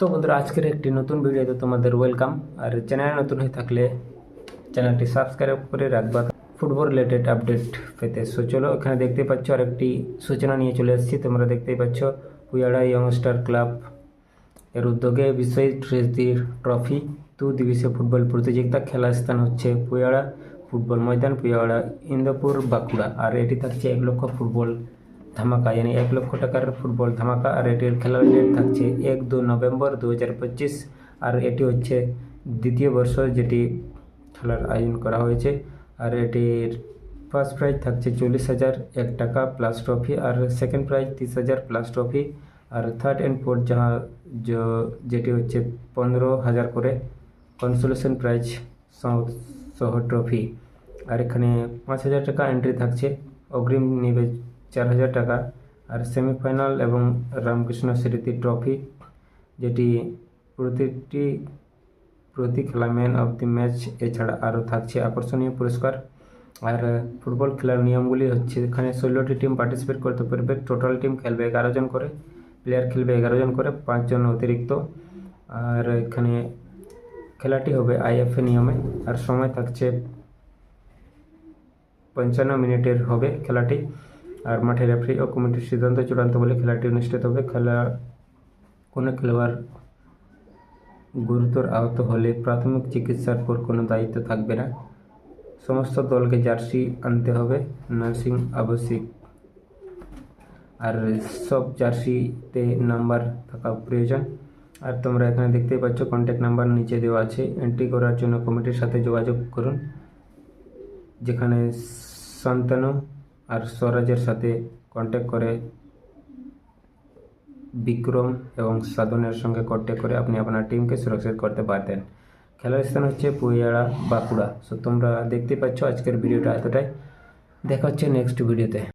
তো বন্ধুরা, আজকের একটি নতুন ভিডিওতে তোমাদের ওয়েলকাম আর চ্যানেলে নতুন হয়ে থাকলে চ্যানেলটি সাবস্ক্রাইব করে রাখবা। ফুটবল রিলেটেড আপডেট পেতে। সো চলো এখানে দেখতে পাচ্ছ আর একটি সূচনা নিয়ে চলে এসেছি। তোমরা দেখতেই পাচ্ছ পুয়াড়া ইয়ংস্টার ক্লাব এর উদ্যোগে বিশ্ব ট্রেসি ট্রফি দু দিবসীয় ফুটবল প্রতিযোগিতা, খেলার স্থান হচ্ছে পুয়াড়া। ফুটবল ময়দান, পুয়াড়া, ইন্দোপুর, বাঁকুড়া। আর এটি থাকছে এক লক্ষ ফুটবল ধামাকা yani এক লক্ষ টাকার ফুটবল ধামাকা আর এটির খেলার ডেট থাকছে এক দু নভেম্বর দু হাজার পঁচিশ আর এটি হচ্ছে দ্বিতীয় বর্ষ যেটি খেলার আয়োজন করা হয়েছে। আর এটির ফার্স্ট প্রাইজ থাকছে চল্লিশ হাজার এক টাকা প্লাস ট্রফি আর সেকেন্ড প্রাইজ তিরিশ হাজার প্লাস ট্রফি আর থার্ড অ্যান্ড ফোর্থ যাহা যেটি হচ্ছে পনেরো হাজার করে কনসোলেশন প্রাইজ সহ- ট্রফি আর এখানে পাঁচ হাজার টাকা এন্ট্রি থাকছে। অগ্রিম নেবে চার হাজার টাকা আর সেমিফাইনাল এবং রামকৃষ্ণ স্মৃতি ট্রফি, যেটি প্রতিটি, প্রতি খেলা ম্যান অফ দি ম্যাচ এছাড়া আরও থাকছে আকর্ষণীয় পুরস্কার। আর ফুটবল খেলার নিয়মগুলি হচ্ছে, এখানে ষোলোটি টিম পার্টিসিপেট করতে পারবে টোটাল টিম খেলবে এগারো জন করে প্লেয়ার খেলবে এগারো জন করে পাঁচজন অতিরিক্ত। আর এখানে খেলাটি হবে আইএফএ নিয়মে, আর সময় থাকছে পঞ্চান্ন মিনিটের হবে খেলাটি। আর মাঠে রেফারি ও কমিটির সিদ্ধান্ত চূড়ান্ত বলে খেলাটি অনুষ্ঠিত হবে। খেলা কোনো খেলোয়াড় গুরুতর আহত হলে প্রাথমিক চিকিৎসার পর কোনো দায়িত্ব থাকবে না। সমস্ত দলকে জার্সি আনতে হবে নার্সিং আবশ্যিক আর সব জার্সিতে নাম্বার থাকা প্রয়োজন। আর তোমরা এখানে দেখতেই পাচ্ছ কন্ট্যাক্ট নাম্বার নিচে দেওয়া আছে। এন্ট্রি করার জন্য কমিটির সাথে যোগাযোগ করুন, যেখানে শান্তনু আর স্বরাজের সাথে কন্ট্যাক্ট করে বিক্রম এবং সাধনের সঙ্গে কন্ট্যাক্ট করে আপনি আপনার টিমকে সুরক্ষিত করতে পারতেন। খেলার স্থান হচ্ছে পুইয়াড়া বাঁকুড়া। সো তোমরা দেখতে পাচ্ছ আজকের ভিডিওটা এতটাই। দেখা হচ্ছে নেক্সট ভিডিওতে